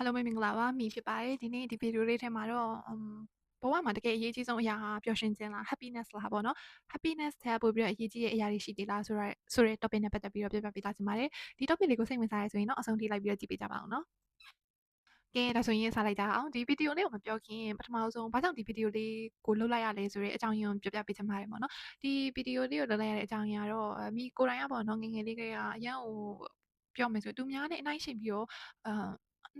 အားလုံးပဲမင်္ဂလာပါမီဖြစ်ပါတယ်ဒီနေ့ဒီဗီဒီယိုလေးထဲမှာတော့အမ်ဘဝမှာတကယ်အရေးကြီးဆုံးအရာဟာပျော်ရွှင်ခြင်းလား happiness လားပေါ့နော် happiness တဲ့ပို့ပြီးတော့အရေးကြီးတဲ့အရာတွေရှိသေးလားဆိုတော့ဆိုတဲ့ topic နဲ့ပတ်သက်ပြီးတော့ပြပြပေးသားချင်ပါတယ်ဒီ topic လေးကိုစိတ်ဝင်စားရဆိုရင်တော့အဆုံးထိလိုက်ပြီးတော့ကြည့်ပေးကြပါအောင်နော်ကဲဒါဆိုရင်စလိုက်ကြအောင်ဒီဗီဒီယိုလေးကိုမပြောခင်ပထမဆုံးဘာကြောင့်ဒီဗီဒီယိုလေးကိုလုပ်လိုက်ရလဲဆိုတဲ့အကြောင်းရင်းကိုပြောပြပေးချင်ပါတယ်ပေါ့နော်ဒီဗီဒီယိုလေးကိုလုပ်လိုက်ရတဲ့အကြောင်းရင်းကတော့မိကိုယ်တိုင်ကပေါ့နော်ငငယ်လေးကလေးကအရန်ဟိုပြောမယ်ဆိုသူများနဲ့အနိုင်ရှင်ပြီးတော့အာ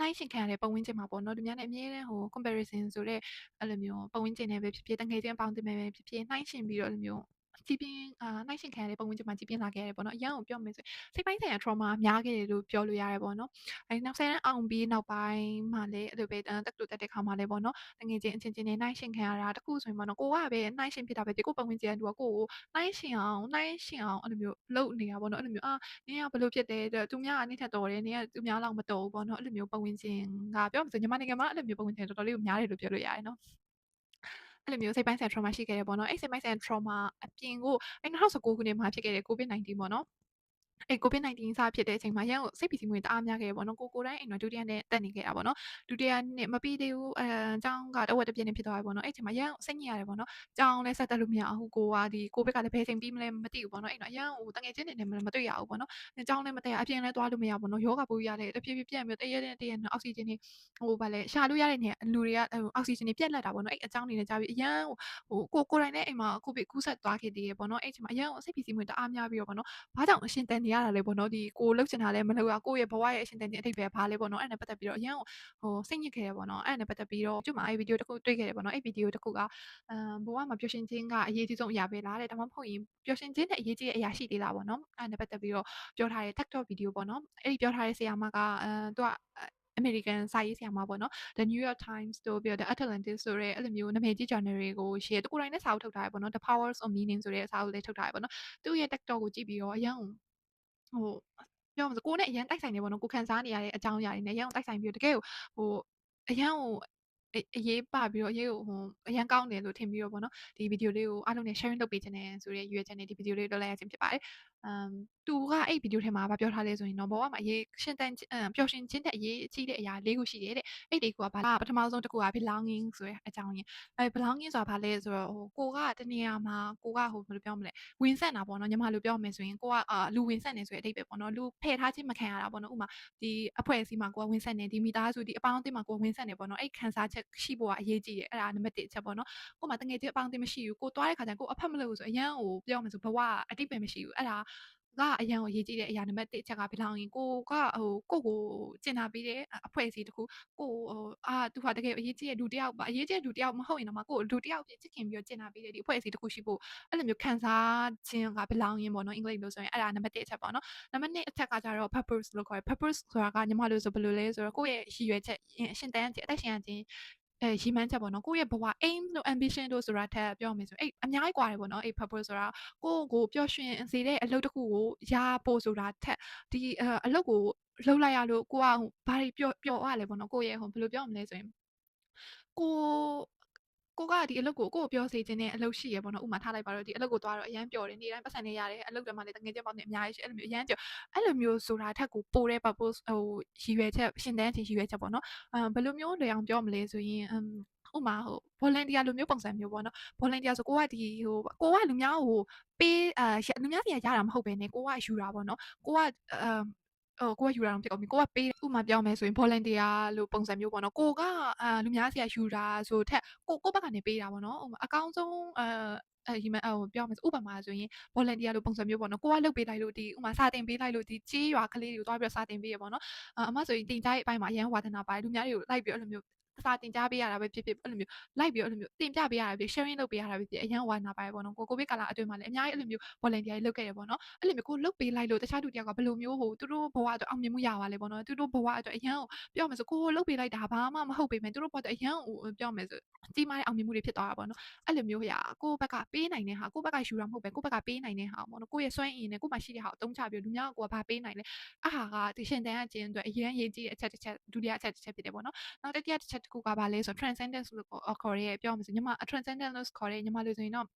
နှိုင်းယှဉ်ခံရတဲ့ပတ်ဝန်းကျင်မှာပေါ့နော်သူများနဲ့အမြဲတမ်းဟို comparison ဆိုတဲ့အဲ့လိုမျိုးပတ်ဝန်းကျင်နဲ့ပဲဖြစ်ဖြစ်တငယ်ချင်းအပေါင်းအသင်းပဲဖြစ်ဖြစ်နှိုင်းယှဉ်ပြီးတော့အဲ့လိုမျိုး ကြီးပြင်းအာနှိုင်းယှဉ်ခံရတဲ့ပတ်ဝန်းကျင်မှာကြီးပြင်းလာခဲ့ရတယ်ပေါ့နော်အရန်ကိုပြောမယ်ဆိုစိတ်ပိုင်းဆိုင်ရာ trauma များခဲ့တယ်လို့ပြောလို့ရတယ်ပေါ့နော်အဲနောက်ဆယ်တန်းအောင်ပြီးနောက်ပိုင်းမှာလည်းအဲ့လိုပဲတက္ကသိုလ်တက်တဲ့ခါမှာလည်းပေါ့နော်တငယ်ချင်းအချင်းချင်းနဲ့နှိုင်းယှဉ်ခံရတာတခုဆိုရင်ပေါ့နော်ကိုကပဲနှိုင်းယှဉ်ဖြစ်တာပဲဒီကိုပတ်ဝန်းကျင်ကသူကကိုကိုနှိုင်းယှဉ်အောင်နှိုင်းယှဉ်အောင်အဲ့လိုမျိုးလုပ်နေတာပေါ့နော်အဲ့လိုမျိုးအာနင်ကဘလို့ဖြစ်တယ်သူများကနင့်ထက်တော်တယ်နင်ကသူများလောက်မတော်ဘူးပေါ့နော်အဲ့လိုမျိုးပတ်ဝန်းကျင်ကပြောမှဆိုညီမနိုင်ငံမှာအဲ့လိုမျိုးပတ်ဝန်းကျင်တော်တော်လေးကိုများတယ်လို့ပြောလို့ရတယ်နော် အဲ့လိုမျိုးစိတ်ပိုင်းဆိုင်ရာ trauma ရှိခဲ့တယ်ပေါ့နော်အဲ့စိတ်ပိုင်းဆိုင်ရာ trauma အပြင်ကိုအဲ့2019ခုနှစ်မှာဖြစ်ခဲ့တဲ့ COVID-19 ပေါ့နော် အဲ့ COVID-19 စဖြစ်တဲ့အချိန်မှာရန်ကိုစိတ်ပီစီမှုတွေတအားများခဲ့တယ်ပေါ့နော်ကိုကိုတိုင်းအိမ်မှာဒုတိယနှစ်တက်နေခဲ့တာပေါ့နော်ဒုတိယနှစ်မပြီးသေးဘူးအဲအကြောင်းကတဝက်တစ်ပြည့်နေဖြစ်သွားပြီပေါ့နော်အဲ့အချိန်မှာရန်စိတ်ညစ်ရတယ်ပေါ့နော်ကြောင်းလဲဆက်တက်လို့မရဘူးကိုကဒီကိုဘက်ကလည်းဘယ်ချိန်ပြီးမလဲမသိဘူးပေါ့နော်အဲ့တော့ရန်ကိုတငယ်ချင်းတွေနဲ့မတွေ့ရဘူးပေါ့နော်ကြောင်းလည်းမတက်ရအပြင်လည်းသွားလို့မရဘူးပေါ့နော်ယောဂပူရတယ်တဖြည်းဖြည်းပြက်ပြီးတရက်နဲ့တရက်နဲ့အောက်ဆီဂျင်တွေဟိုဗာလဲရှာလို့ရတဲ့နေလူတွေကအောက်ဆီဂျင်တွေပြက်လက်တာပေါ့နော်အဲ့အကြောင်းတွေနဲ့ကြားပြီးအရန်ဟိုကိုကိုတိုင်းနဲ့အိမ်မှာကိုဗစ်ကူးဆက်သွားခဲ့သေးတယ်ပေါ့နော်အဲ့အချိန်မှာအရန်စိတ်ပီစီမှုတအားများပြီးတော့ပေါ့နော်ဘာကြောင့်အရှင်တန်နေရတာလဲပေါ့နော်ဒီကိုလှုပ်ချင်တာလည်းမလှုပ်ရကိုယ့်ရဲ့ဘဝရဲ့အရှင်တန်ခြင်းအထိပ္ပယ်ဘာလဲပေါ့နော်အဲ့နဲ့ပတ်သက်ပြီးတော့အရန်ဟိုစိတ်ညစ်ခဲ့တယ်ပေါ့နော်အဲ့နဲ့ပတ်သက်ပြီးတော့ကျမအဲ့ဗီဒီယိုတစ်ခုတွေ့ခဲ့တယ်ပေါ့နော်အဲ့ဗီဒီယိုတစ်ခုကအမ်ဘဝမှာပျော်ရွှင်ခြင်းကအရေးကြီးဆုံးအရာပဲလားတဲ့ဒါမှမဟုတ်ရင်ပျော်ရွှင်ခြင်းနဲ့အရေးကြီးတဲ့အရာရှိသေးလားပေါ့နော်အဲ့နဲ့ပတ်သက်ပြီးတော့ပြောထားတဲ့ TikTok ဗီဒီယိုပေါ့နော်အဲ့ဒီပြောထားတဲ့ဆရာမကအမ်သူကအမေရိကန်စာရေးဆရာမပေါ့နော် The New York Times တို့ပြီးတော့ The Atlantic ဆိုတဲ့အဲ့လိုမျိုးနာမည်ကြီး journal တွေကို share တကူတိုင်းနဲ့စာအုပ်ထုတ်ထားရပေါ့နော် The Powers of Meaning ဆိုတဲ့စာအုပ်လေးထုတ်ထားရပေါ့နော်သူ့ရဲ့ TikTok ကိုကြည့်ပြီးတော့အရင် ဟိုပြောမှဆိုကိုနဲ့အရန်တိုက်ဆိုင်နေပေါ့နော်ကိုခံစားနေရတဲ့အကြောင်းအရာတွေနဲ့အရန်တိုက်ဆိုင်ပြီးတော့တကယ်ကိုဟိုအရန်ကို အရေးပါပြီးတော့အရေးကိုဟိုအရန်ကောင်းတယ်လို့ထင်ပြီးတော့ပေါ့နော်ဒီဗီဒီယိုလေးကိုအားလုံးနဲ့ sharing လုပ်ပေးခြင်းနဲ့ဆိုတဲ့ရွေးချက်နဲ့ဒီဗီဒီယိုလေးလုပ်လိုက်ရခြင်းဖြစ်ပါတယ်အမ်သူကအဲ့ဗီဒီယိုထဲမှာဗာပြောထားလဲဆိုရင်တော့ဘဝမှာအရေးရှင်တန်ပျော်ရွှင်ခြင်းတဲ့အရေးအကြီးတဲ့အရာ၄ခုရှိတယ်တဲ့အဲ့ဒီကဘာလဲပထမဆုံးတစ်ခုက belonging ဆိုတဲ့အကြောင်းရင်းအဲ belonging ဆိုတာဘာလဲဆိုတော့ဟိုကိုကတနေရာမှာကိုကဟိုဘယ်လိုပြောမလဲဝင်ဆက်တာပေါ့နော်ညီမလိုပြောမယ်ဆိုရင်ကိုကအာလူဝင်ဆက်နေဆိုတဲ့အဓိပ္ပာယ်ပေါ့နော်လူဖယ်ထားခြင်းမခံရတာပေါ့နော်ဥမာဒီအဖွဲ့အစည်းမှာကိုကဝင်ဆက်နေဒီမိသားစုဒီအပေါင်းအသင်းမှာကိုကဝင်ဆက်နေပေါ့နော်အဲ့ခံစားချက်ရှိဖို့ကအရေးကြီးတယ်အဲ့ဒါနံပါတ်1အချက်ပေါ့နော်ကိုမှတငယ်ချင်းအပေါင်းအသင်းမရှိဘူးကိုသွားတဲ့ခါကျရင်ကိုအဖက်မလို့ဆိုအရန်ကိုပြောမယ်ဆိုဘဝအတိတ်ပဲမရှိဘူးအဲ့ဒါ ကအရန်ကိုရေးကြည့်တဲ့အရာနံပါတ်1အချက်ကဘယ်လောက်ရင်ကိုကဟိုကိုကိုကျင်နာပေးတဲ့အဖွဲ့အစည်းတခုကိုဟိုအာသူဟာတကယ်အရေးကြီးတဲ့လူတယောက်ပါအရေးကြီးတဲ့လူတယောက်မဟုတ်ရင်တော့မှကိုလူတယောက်ဖြစ်ချစ်ခင်ပြီးတော့ကျင်နာပေးတဲ့ဒီအဖွဲ့အစည်းတခုရှိဖို့အဲ့လိုမျိုးခံစားခြင်းကဘယ်လောက်ရင်ပေါ့နော်အင်္ဂလိပ်လို့ဆိုရင်အဲ့ဒါနံပါတ်1အချက်ပေါ့နော်နံပါတ်2အချက်ကကြတော့ purpose လို့ခေါ်တယ် purpose ဆိုတာကညီမတို့ဆိုဘယ်လိုလဲဆိုတော့ကိုယ့်ရဲ့ရည်ရွယ်ချက်ရှင်တန်းခြင်းအသက်ရှင်ခြင်း အဲရီမှန်းချက်ပေါ့နော်ကိုယ့်ရဲ့ဘဝ aim လို့ ambition လို့ဆိုတာထက်ပြောမယ်ဆိုအဲ့အများကြီးกว่าတယ်ပေါ့နော်အဲ့ purpose ဆိုတာကိုယ့်ကိုပျော်ရွှင်စေတဲ့အလုပ်တစ်ခုကိုရဖို့ဆိုတာထက်ဒီအလုပ်ကိုလှုပ်လိုက်ရလို့ကိုကဘာတွေပျော်ပျော်ရလဲပေါ့နော်ကိုယ့်ရဲ့ဟိုဘယ်လိုပြောမလဲဆိုရင်ကို ကိုကဒီအလုပ်ကိုကိုကိုပြောစေခြင်းနဲ့အလုပ်ရှိရပေါ့နော်ဥမာထားလိုက်ပါတော့ဒီအလုပ်ကိုသွားတော့အရန်ပျော်တယ်နေ့တိုင်းပတ်စံနေရတယ်အလုပ်တွေမှာလည်းတငယ်ချင်းပေါင်းနေအများကြီးရှိအဲ့လိုမျိုးအရန်ပျော်အဲ့လိုမျိုးဆိုတာထက်ကိုပိုတဲ့ purpose ဟိုရည်ရွယ်ချက်ရှင်တန်းခြင်းရည်ရွယ်ချက်ပေါ့နော်အဲဘယ်လိုမျိုးလေအောင်ပြောမလဲဆိုရင်ဥမာဟို volunteer လိုမျိုးပုံစံမျိုးပေါ့နော် volunteer ဆိုကိုကဒီဟိုကိုကလူများဟိုပေးအာလူများစီရရတာမဟုတ်ဘဲねကိုကယူတာပေါ့နော်ကိုကအမ် ဟိုကိုကယူတာတော့ဖြစ်ကုန်ပြီကိုကပေးဥမာပြောမယ်ဆိုရင် volunteer လို့ပုံစံမျိုးပေါ့နော်ကိုကအာလူများစီကယူတာဆိုထက်ကိုကိုဘက်ကနေပေးတာပေါ့နော်ဥမာအကောင်းဆုံးအဲအဲဒီမှာဟိုပြောမယ်ဆိုဥပမာဆိုရင် volunteer လို့ပုံစံမျိုးပေါ့နော်ကိုကလုပ်ပေးလိုက်လို့ဒီဥမာစာတင်ပေးလိုက်လို့ဒီကြေးရွာကလေးတွေကိုတွားပြီးတော့စာတင်ပေးရပေါ့နော်အမဆိုရင်တင်ကြားရေးအပိုင်းမှာအရန်ဝါသနာပါတယ်လူများတွေကိုလိုက်ပြီးအဲ့လိုမျိုး စာတင်ကြားပေးရတာပဲဖြစ်ဖြစ်အဲ့လိုမျိုးလိုက်ပြီးအဲ့လိုမျိုးတင်ပြပေးရတာဖြစ် sharing လုပ်ပေးရတာပဲဖြစ်အရန်ဝါနာပါတယ်ပေါ့နော်ကိုကိုဗစ်ကာလအတွင်းမှာလည်းအများကြီးအဲ့လိုမျိုး volunteer လုပ်ခဲ့တယ်ပေါ့နော်အဲ့လိုမျိုးကိုလုပ်ပေးလိုက်လို့တခြားသူတယောက်ကဘယ်လိုမျိုးဟိုသူတို့ဘဝအတွက်အောင်မြင်မှုရပါလဲပေါ့နော်သူတို့ဘဝအတွက်အရန်ကိုပြောမယ်ဆိုကိုလုပ်ပေးလိုက်တာဘာမှမဟုတ်ပေမဲ့သူတို့ဘဝအတွက်အရန်ကိုပြောမယ်ဆိုကြီးမားတဲ့အောင်မြင်မှုတွေဖြစ်သွားတာပေါ့နော်အဲ့လိုမျိုးရာကိုဘက်ကပေးနိုင်တဲ့ဟာကိုဘက်ကယူတာမဟုတ်ပဲကိုဘက်ကပေးနိုင်တဲ့ဟာပေါ့နော်ကိုရဲ့စွမ်းအင်နဲ့ကိုမှရှိတဲ့ဟာကိုအသုံးချပြီးလူများကကိုကဘာပေးနိုင်လဲအဟာကဒီရှင်တန်းအကျဉ်းအတွက်အရန်ရေးကြည့်တဲ့အချက်တစ်ချက်ဒုတိယအချက်တစ်ချက်ဖြစ်တယ်ပေါ့နော်နောက်တတိယတစ်ချက်တစ်ခုကဘာလဲဆို transcendence လို့ခေါ်ရဲပြောမှဆိုညီမ transcendence လို့ခေါ်ရဲညီမလို့ဆိုရင်တော့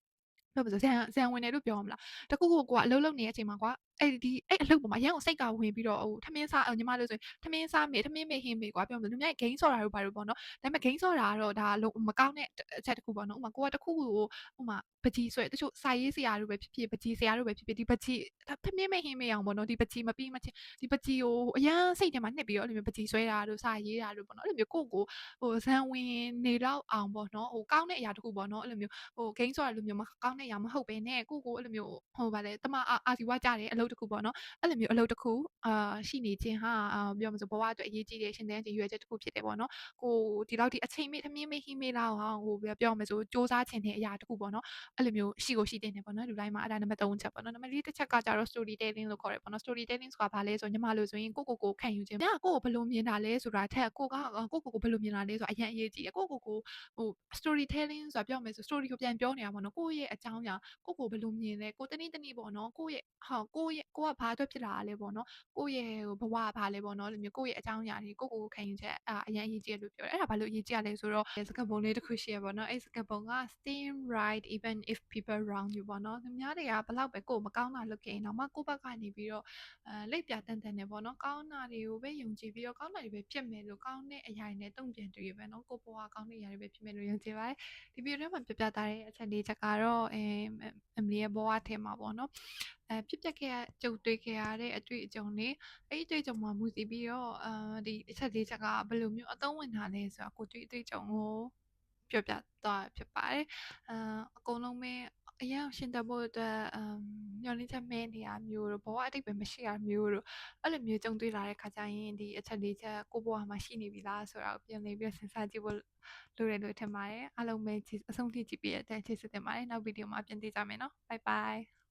ပြောပါဆိုဇန်ဇန်ဝင်တယ်လို့ပြောမလားတခုခုကိုကအလုပ်လုပ်နေတဲ့အချိန်မှာကွာအဲ့ဒီအဲ့အလုပ်ပေါ်မှာအရန်ကိုစိတ်ကဝင်ပြီးတော့ဟိုထမင်းစားညီမတို့ဆိုရင်ထမင်းစားမေထမင်းမေဟင်းမေကွာပြောမလို့လူများဂိမ်းဆော့တာတို့ဘာလို့ပေါ့နော်ဒါပေမဲ့ဂိမ်းဆော့တာကတော့ဒါမကောင်းတဲ့အချက်တစ်ခုပေါ့နော်ဥမာကိုကတစ်ခုကိုဥမာပကြီးဆွဲတချို့စာရေးဆရာတို့ပဲဖြစ်ဖြစ်ပကြီးဆရာတို့ပဲဖြစ်ဖြစ်ဒီပကြီးထမင်းမေဟင်းမေအောင်ပေါ့နော်ဒီပကြီးမပြီးမချင်းဒီပကြီးကိုအရန်စိတ်ထဲမှာနှစ်ပြီးတော့အဲ့လိုမျိုးပကြီးဆွဲတာတို့စာရေးတာတို့ပေါ့နော်အဲ့လိုမျိုးကိုကိုဟိုဇန်ဝင်နေတော့အောင်ပေါ့နော်ဟိုကောင်းတဲ့အရာတစ်ခုပေါ့နော်အဲ့လိုမျိုးဟိုဂိမ်းဆော့တာလိုမျိုးမကောင်းတဲ့အရာမဟုတ်ဘဲနဲ့ကိုကိုအဲ့လိုမျိုးဟိုဗာလဲတမအာစီဝါကြတယ်အလုပ်တစ်ခုပေါ့နော်အဲ့လိုမျိုးအလုပ်တစ်ခုအာရှိနေခြင်းဟာအာပြောမစို့ဘဝအတွက်အရေးကြီးတယ်ရှင်သန်ခြင်းရွယ်ချက်တစ်ခုဖြစ်တယ်ပေါ့နော်ကိုဒီလောက်ဒီအချိန်မေ့ထမင်းမေ့ဟင်းမေ့လောက်အောင်ဟိုပြောမစို့စူးစမ်းခြင်းတဲ့အရာတစ်ခုပေါ့နော်အဲ့လိုမျိုးရှိကိုရှိတင်တယ်ပေါ့နော်လူတိုင်းမှာအဲ့ဒါနံပါတ်3ချက်ပေါ့နော်နံပါတ်4တစ်ချက်ကကြတော့ story telling လို့ခေါ်တယ်ပေါ့နော် story telling ဆိုတာဘာလဲဆိုညီမလို့ဆိုရင်ကိုကိုကိုခံယူခြင်းညကိုကိုဘယ်လိုမြင်တာလဲဆိုတာထက်ကိုကကိုကိုကိုဘယ်လိုမြင်တာလဲဆိုတာအရင်အရေးကြီးတယ်ကိုကိုကိုဟို story telling ဆိုတာပြောမယ်ဆို story ကိုပြန်ပြောနေတာပေါ့နော်ကိုရဲ့အကြောင်းအရာကိုကိုဘယ်လိုမြင်လဲကိုတနည်းတနည်းပေါ့နော်ကိုရဲ့ဟာကိုရဲ့ကိုကဘာအတွက်ဖြစ်လာတာလဲပေါ့နော်ကိုရဲ့ဘဝကဘာလဲပေါ့နော်အဲ့လိုမျိုးကိုရဲ့အကြောင်းအရာတွေကိုကိုကိုခံယူချက်အာအရင်အရေးကြီးတယ်လို့ပြောတယ်အဲ့ဒါဘာလို့အရေးကြီးရလဲဆိုတော့စကားပုံလေးတစ်ခုရှိရပေါ့နော်အဲ့စကားပုံက stay right even if people wrong you ပေါ့နော်သူများတွေကဘလောက်ပဲကိုမကောင်းတာလုပ်ခဲ့ရင်တော့မှကိုဘက်ကနေပြီးတော့အဲလိပ်ပြတန်တန်နေပေါ့နော်ကောင်းတာတွေကိုပဲယုံကြည်ပြီးတော့ကောင်းတာတွေပဲဖြစ်မယ်လို့ကောင်းတဲ့အရာတွေနဲ့တုံ့ပြန်တွေ့ရပဲနော်ကိုဘဝကောင်းတဲ့အရာတွေပဲဖြစ်မယ်လို့ယုံကြည်ပါတယ်ဒီဗီဒီယိုထဲမှာပြပြထားတဲ့အချက်လေးချက်ကတော့အဲအမလီရဲ့ဘဝထဲမှာပေါ့နော်အဲဖြစ်ပျက်ခဲ့ရကြုံတွေ့ခဲ့ရတဲ့အတွေ့အကြုံတွေအဲ့ဒီအတွေ့အကြုံမှာမူတည်ပြီးတော့အာဒီအချက်လေးချက်ကဘယ်လိုမျိုးအသုံးဝင်တာလဲဆိုတာကိုတွေ့အတွေ့အကြုံကိုပြောပြသွားဖြစ်ပါတယ်အာအကုန်လုံးပဲအရင်ရှင်တဖို့အတွက်အမ်ညှော်လင်းချက်မဲနေရမျိုးတို့ဘဝအတိတ်ပဲမရှိရမျိုးတို့အဲ့လိုမျိုးကြုံတွေ့လာတဲ့ခါကျရင်ဒီအချက်လေးချက်ကိုဘဝမှာရှိနေပြီလားဆိုတာကိုပြန်နေပြီးစဉ်းစားကြည့်ဖို့လိုတယ်လို့ထင်ပါတယ်အားလုံးပဲအဆုံးထိကြည့်ပြီးတဲ့အတဲ့ချစ်စစ်တင်ပါတယ်နောက်ဗီဒီယိုမှာပြန်တွေ့ကြမယ်နော် bye bye